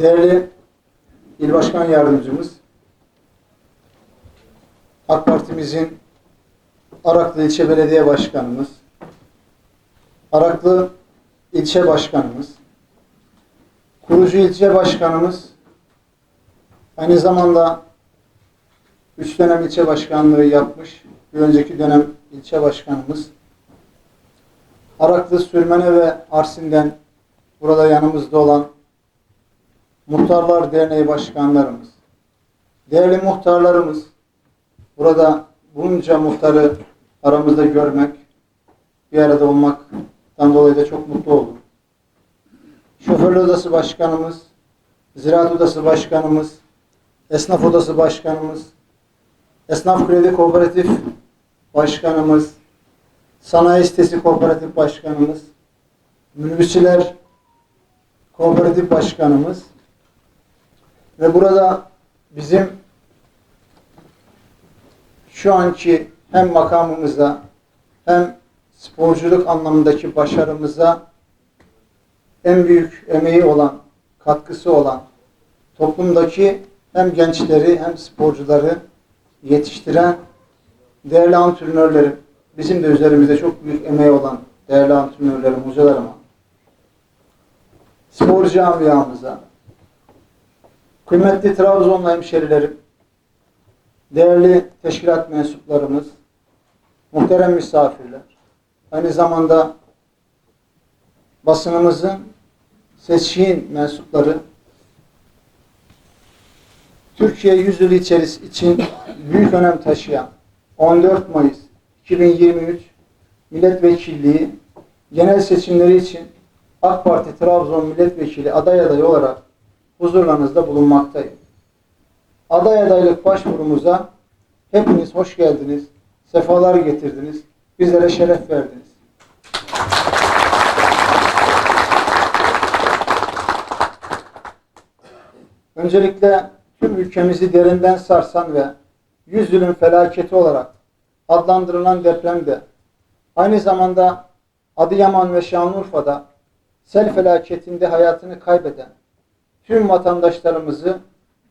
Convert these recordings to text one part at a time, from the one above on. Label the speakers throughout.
Speaker 1: Değerli İl Başkan Yardımcımız, AK Parti'mizin Araklı İlçe Belediye Başkanımız, Araklı İlçe Başkanımız, kurucu ilçe başkanımız, aynı zamanda üç dönem ilçe başkanlığı yapmış, bir önceki dönem ilçe başkanımız, Araklı Sürmene ve Arsin'den burada yanımızda olan Muhtarlar Derneği başkanlarımız, değerli muhtarlarımız, burada bunca muhtarı aramızda görmek, bir arada olmaktan dolayı da çok mutlu oldum. Şoförlü Odası Başkanımız, Ziraat Odası Başkanımız, Esnaf Odası Başkanımız, Esnaf Kredi Kooperatif Başkanımız, Sanayi Sitesi Kooperatif Başkanımız, Minibüsçüler Kooperatif Başkanımız ve burada bizim şu anki hem makamımıza hem sporculuk anlamındaki başarımıza en büyük emeği olan, katkısı olan toplumdaki hem gençleri hem sporcuları yetiştiren değerli antrenörlerim, bizim de üzerimizde çok büyük emeği olan değerli antrenörlerim, hocalarıma, spor camiamıza, kıymetli Trabzonlu hemşerilerim, değerli teşkilat mensuplarımız, muhterem misafirler, aynı zamanda basınımızın seçkin mensupları, Türkiye yüzyılı içerisi için büyük önem taşıyan 14 Mayıs 2023 milletvekilliği genel seçimleri için AK Parti Trabzon milletvekili aday adayı olarak huzurlarınızda bulunmaktayım. Aday adaylık başvurumuza hepiniz hoş geldiniz, sefalar getirdiniz, bizlere şeref verdiniz. Öncelikle tüm ülkemizi derinden sarsan ve yüzyılın felaketi olarak adlandırılan depremde aynı zamanda Adıyaman ve Şanlıurfa'da sel felaketinde hayatını kaybeden tüm vatandaşlarımızı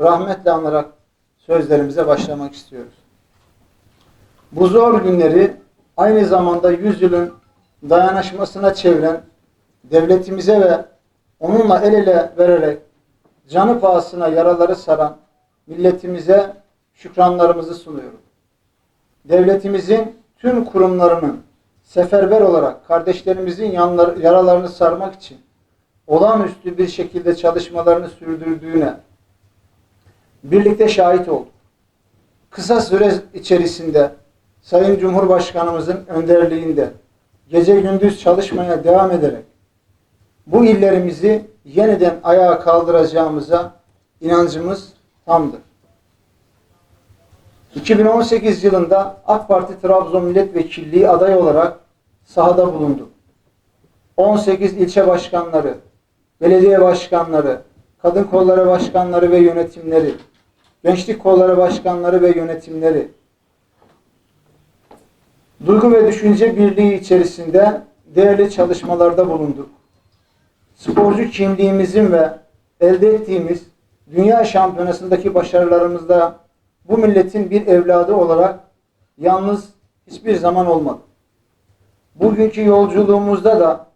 Speaker 1: rahmetle anarak sözlerimize başlamak istiyoruz. Bu zor günleri aynı zamanda yüzyılın dayanışmasına çeviren devletimize ve onunla el ele vererek canı pahasına yaraları saran milletimize şükranlarımızı sunuyorum. Devletimizin tüm kurumlarının seferber olarak kardeşlerimizin yanları, yaralarını sarmak için olağanüstü bir şekilde çalışmalarını sürdürdüğüne birlikte şahit olduk. Kısa süre içerisinde Sayın Cumhurbaşkanımızın önderliğinde gece gündüz çalışmaya devam ederek bu illerimizi yeniden ayağa kaldıracağımıza inancımız tamdır. 2018 yılında AK Parti Trabzon Milletvekilliği aday olarak sahada bulundum. 18 ilçe başkanları, belediye başkanları, kadın kolları başkanları ve yönetimleri, gençlik kolları başkanları ve yönetimleri, duygu ve düşünce birliği içerisinde değerli çalışmalarda bulunduk. Sporcu kimliğimizin ve elde ettiğimiz dünya şampiyonasındaki başarılarımızda bu milletin bir evladı olarak yalnız hiçbir zaman olmadı. Bugünkü yolculuğumuzda da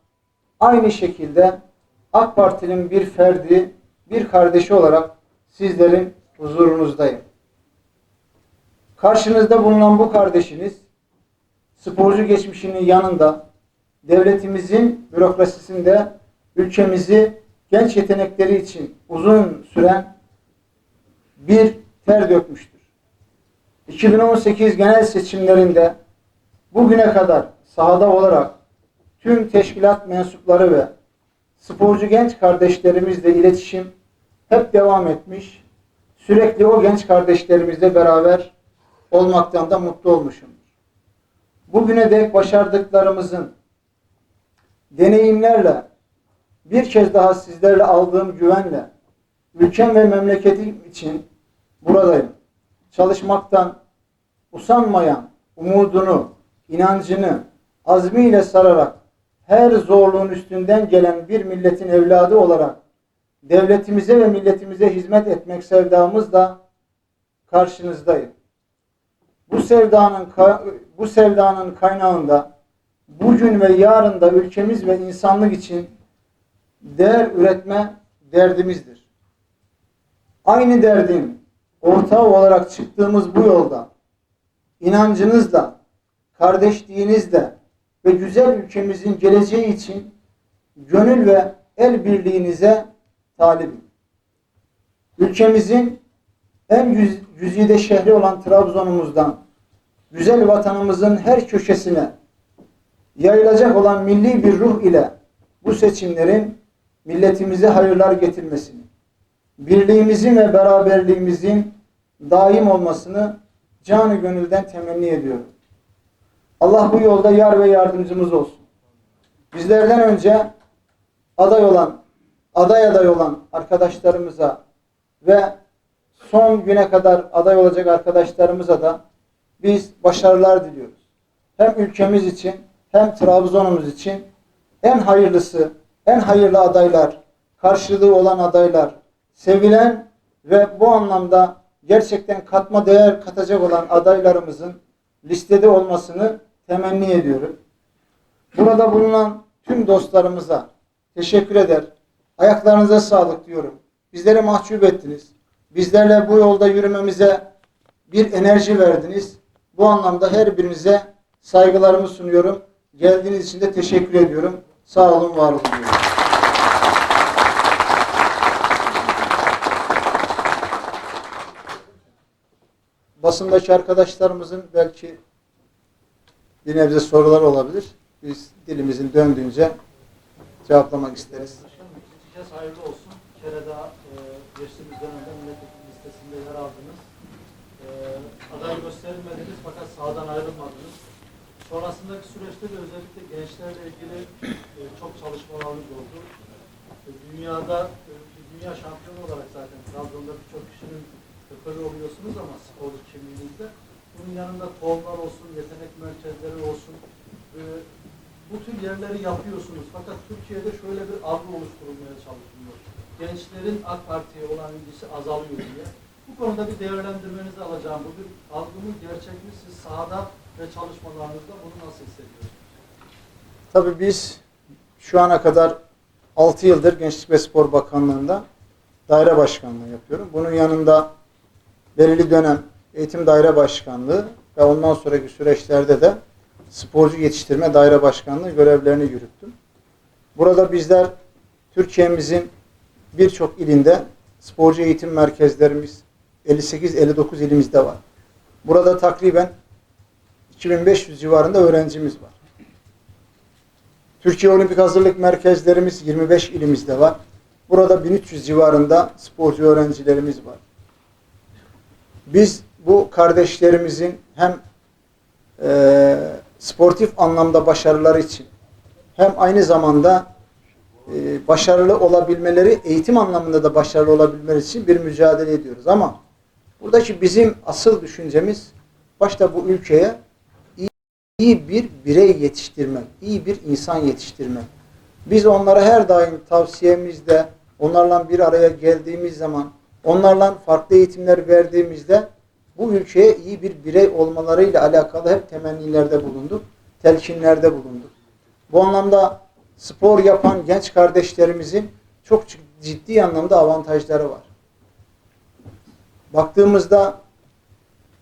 Speaker 1: aynı şekilde AK Parti'nin bir ferdi, bir kardeşi olarak sizlerin huzurunuzdayım. Karşınızda bulunan bu kardeşiniz sporcu geçmişinin yanında devletimizin bürokrasisinde ülkemizi genç yetenekleri için uzun süren bir ter dökmüştür. 2018 genel seçimlerinde bugüne kadar sahada olarak tüm teşkilat mensupları ve sporcu genç kardeşlerimizle iletişim hep devam etmiş. Sürekli o genç kardeşlerimizle beraber olmaktan da mutlu olmuşumdur. Bugüne dek başardıklarımızın deneyimlerle bir kez daha sizlerle aldığım güvenle ülkem ve memleketim için buradayım. Çalışmaktan usanmayan umudunu, inancını, azmiyle sararak her zorluğun üstünden gelen bir milletin evladı olarak devletimize ve milletimize hizmet etmek sevdamızla karşınızdayım. Bu sevdanın bu sevdanın kaynağında bugün ve yarın da ülkemiz ve insanlık için değer üretme derdimizdir. Aynı derdin ortağı olarak çıktığımız bu yolda inancınızla, kardeşliğinizle ve güzel ülkemizin geleceği için gönül ve el birliğinize talibim. Ülkemizin en güz- güzide şehri olan Trabzon'umuzdan güzel vatanımızın her köşesine yayılacak olan milli bir ruh ile bu seçimlerin milletimize hayırlar getirmesini, birliğimizin ve beraberliğimizin daim olmasını canı gönülden temenni ediyorum. Allah bu yolda yar ve yardımcımız olsun. Bizlerden önce aday olan, aday aday olan arkadaşlarımıza ve son güne kadar aday olacak arkadaşlarımıza da biz başarılar diliyoruz. Hem ülkemiz için hem Trabzon'umuz için en hayırlısı, en hayırlı adaylar, karşılığı olan adaylar, sevilen ve bu anlamda gerçekten katma değer katacak olan adaylarımızın listede olmasını temenni ediyorum. Burada bulunan tüm dostlarımıza teşekkür eder. Ayaklarınıza sağlık diyorum. Bizleri mahcup ettiniz. Bizlerle bu yolda yürümemize bir enerji verdiniz. Bu anlamda her birinize saygılarımı sunuyorum. Geldiğiniz için de teşekkür ediyorum. Sağ olun, var olun diyorum. Basındaki arkadaşlarımızın belki bir nebze sorular olabilir. Biz dilimizin döndüğünce cevaplamak isteriz.
Speaker 2: Başkanım kez hayırlı olsun. Bir kere daha e, geçtiğimiz dönemde milletvekili listesinde yer aldınız. E, aday gösterilmediniz fakat sahadan ayrılmadınız. Sonrasındaki süreçte de özellikle gençlerle ilgili e, çok çalışmalarınız oldu. E, dünyada e, dünya şampiyonu olarak zaten Trabzon'da birçok kişinin öpörü oluyorsunuz ama sporcu kimliğinizde. Bunun yanında tohumlar olsun, yetenek merkezleri olsun, e, bu tür yerleri yapıyorsunuz. Fakat Türkiye'de şöyle bir algı oluşturulmaya çalışılıyor. Gençlerin AK Parti'ye olan ilgisi azalıyor diye. Bu konuda bir değerlendirmenizi alacağım. Bu bir algı mı, gerçek mi? Siz sahada ve çalışmalarınızda bunu nasıl hissediyorsunuz?
Speaker 1: Tabii biz şu ana kadar 6 yıldır Gençlik ve Spor Bakanlığı'nda daire başkanlığı yapıyorum. Bunun yanında belirli dönem eğitim daire başkanlığı ve ondan sonraki süreçlerde de sporcu yetiştirme daire başkanlığı görevlerini yürüttüm. Burada bizler Türkiye'mizin birçok ilinde sporcu eğitim merkezlerimiz 58-59 ilimizde var. Burada takriben 2500 civarında öğrencimiz var. Türkiye Olimpik Hazırlık Merkezlerimiz 25 ilimizde var. Burada 1300 civarında sporcu öğrencilerimiz var. Biz bu kardeşlerimizin hem e, sportif anlamda başarıları için hem aynı zamanda e, başarılı olabilmeleri, eğitim anlamında da başarılı olabilmeleri için bir mücadele ediyoruz. Ama buradaki bizim asıl düşüncemiz başta bu ülkeye iyi, iyi bir birey yetiştirmek, iyi bir insan yetiştirmek. Biz onlara her daim tavsiyemizde, onlarla bir araya geldiğimiz zaman, onlarla farklı eğitimler verdiğimizde bu ülkeye iyi bir birey olmalarıyla alakalı hep temennilerde bulunduk, telkinlerde bulunduk. Bu anlamda spor yapan genç kardeşlerimizin çok ciddi anlamda avantajları var. Baktığımızda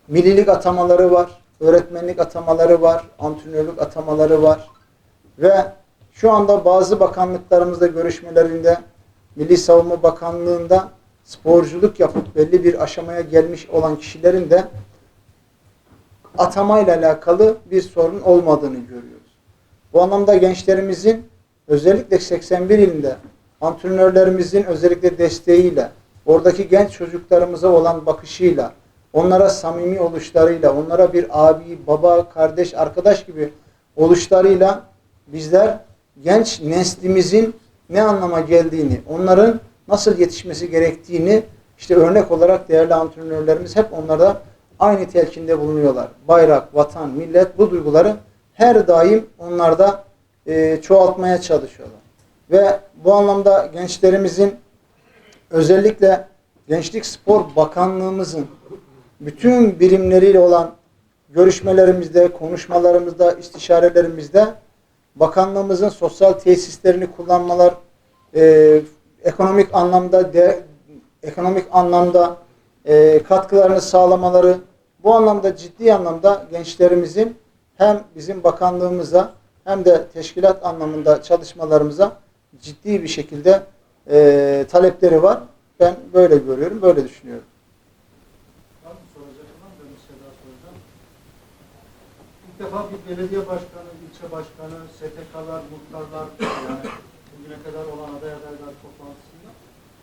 Speaker 1: millilik atamaları var, öğretmenlik atamaları var, antrenörlük atamaları var ve şu anda bazı bakanlıklarımızda görüşmelerinde Milli Savunma Bakanlığı'nda sporculuk yapıp belli bir aşamaya gelmiş olan kişilerin de atamayla alakalı bir sorun olmadığını görüyoruz. Bu anlamda gençlerimizin özellikle 81 ilinde antrenörlerimizin özellikle desteğiyle, oradaki genç çocuklarımıza olan bakışıyla, onlara samimi oluşlarıyla, onlara bir abi, baba, kardeş, arkadaş gibi oluşlarıyla bizler genç neslimizin ne anlama geldiğini, onların nasıl yetişmesi gerektiğini işte örnek olarak değerli antrenörlerimiz hep onlara aynı telkinde bulunuyorlar. Bayrak, vatan, millet bu duyguları her daim onlarda e, çoğaltmaya çalışıyorlar. Ve bu anlamda gençlerimizin özellikle Gençlik Spor Bakanlığımızın bütün birimleriyle olan görüşmelerimizde, konuşmalarımızda, istişarelerimizde bakanlığımızın sosyal tesislerini kullanmalar, e, ekonomik anlamda de, ekonomik anlamda e, katkılarını sağlamaları, bu anlamda ciddi anlamda gençlerimizin hem bizim bakanlığımıza hem de teşkilat anlamında çalışmalarımıza ciddi bir şekilde e, talepleri var. Ben böyle görüyorum, böyle düşünüyorum.
Speaker 2: Şey. İlk defa bir belediye başkanı, ilçe başkanı, STK'lar, muhtarlar yani bugüne kadar olan aday adaylar toplantısında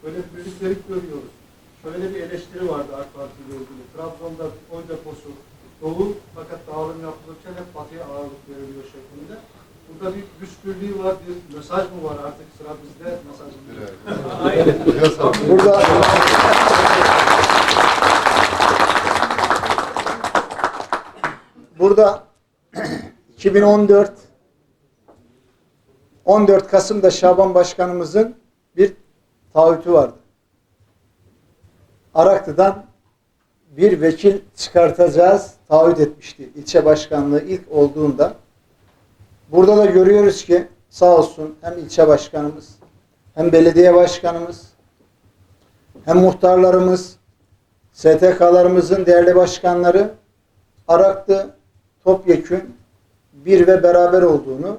Speaker 2: böyle bir görüyoruz. Şöyle bir eleştiri vardı AK Parti ile ilgili. Trabzon'da oy deposu dolu fakat dağılım yapılırken hep batıya ağırlık veriliyor şeklinde. Burada bir güç birliği var, bir mesaj mı var artık sıra bizde mesajın.
Speaker 1: Burada burada 2014 14 Kasım'da Şaban Başkanımızın bir taahhütü vardı. Araklı'dan bir vekil çıkartacağız taahhüt etmişti ilçe başkanlığı ilk olduğunda. Burada da görüyoruz ki sağ olsun hem ilçe başkanımız hem belediye başkanımız hem muhtarlarımız, STK'larımızın değerli başkanları Araklı topyekün bir ve beraber olduğunu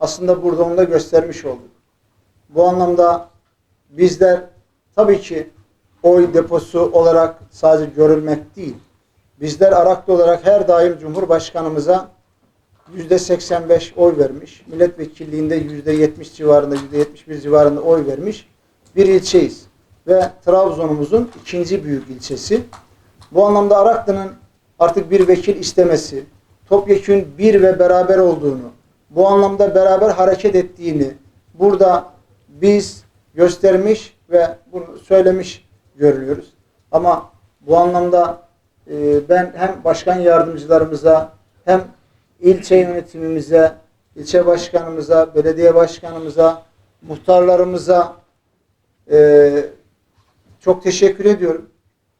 Speaker 1: aslında burada onu da göstermiş olduk. Bu anlamda bizler tabii ki oy deposu olarak sadece görülmek değil. Bizler Araklı olarak her daim Cumhurbaşkanımıza yüzde 85 oy vermiş. Milletvekilliğinde yüzde 70 civarında, yüzde 71 civarında oy vermiş bir ilçeyiz. Ve Trabzon'umuzun ikinci büyük ilçesi. Bu anlamda Araklı'nın artık bir vekil istemesi, topyekün bir ve beraber olduğunu, bu anlamda beraber hareket ettiğini burada biz göstermiş ve bunu söylemiş görülüyoruz. Ama bu anlamda e, ben hem başkan yardımcılarımıza hem ilçe yönetimimize, ilçe başkanımıza, belediye başkanımıza, muhtarlarımıza e, çok teşekkür ediyorum.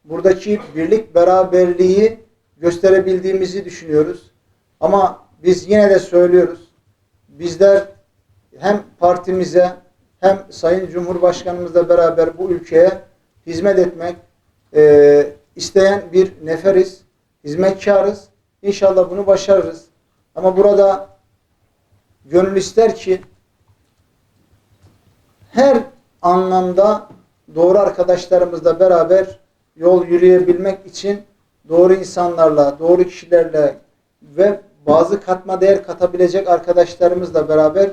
Speaker 1: Buradaki birlik beraberliği gösterebildiğimizi düşünüyoruz. Ama biz yine de söylüyoruz. Bizler hem partimize hem Sayın Cumhurbaşkanımızla beraber bu ülkeye hizmet etmek e, isteyen bir neferiz. Hizmetkarız. İnşallah bunu başarırız. Ama burada gönül ister ki her anlamda doğru arkadaşlarımızla beraber yol yürüyebilmek için doğru insanlarla, doğru kişilerle ve bazı katma değer katabilecek arkadaşlarımızla beraber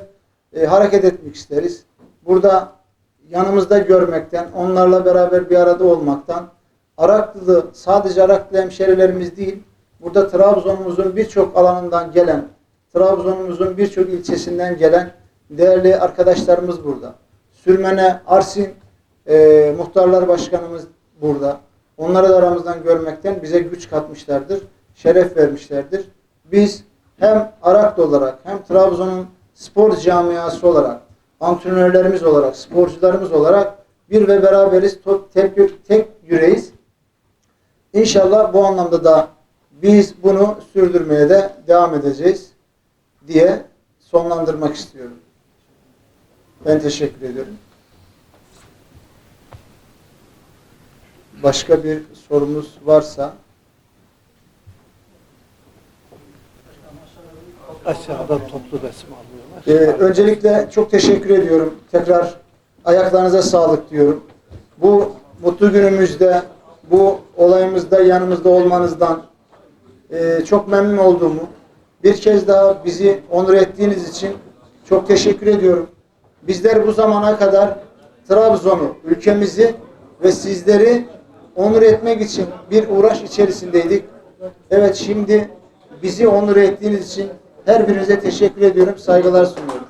Speaker 1: e, hareket etmek isteriz. Burada yanımızda görmekten, onlarla beraber bir arada olmaktan, Araklılı, sadece Araklı hemşerilerimiz değil, burada Trabzon'umuzun birçok alanından gelen, Trabzon'umuzun birçok ilçesinden gelen değerli arkadaşlarımız burada. Sürmene, Arsin e, Muhtarlar Başkanımız burada. Onları da aramızdan görmekten bize güç katmışlardır, şeref vermişlerdir. Biz hem Araklı olarak hem Trabzon'un spor camiası olarak, antrenörlerimiz olarak, sporcularımız olarak bir ve beraberiz, top- tek, tek yüreğiz. İnşallah bu anlamda da biz bunu sürdürmeye de devam edeceğiz diye sonlandırmak istiyorum. Ben teşekkür ediyorum. Başka bir sorumuz varsa
Speaker 3: Aşağıdan toplu resim alıyorlar.
Speaker 1: Ee, öncelikle çok teşekkür ediyorum. Tekrar ayaklarınıza sağlık diyorum. Bu mutlu günümüzde, bu olayımızda yanımızda olmanızdan e, çok memnun olduğumu, bir kez daha bizi onur ettiğiniz için çok teşekkür ediyorum. Bizler bu zamana kadar Trabzon'u, ülkemizi ve sizleri onur etmek için bir uğraş içerisindeydik. Evet şimdi bizi onur ettiğiniz için her birinize teşekkür ediyorum, saygılar sunuyorum.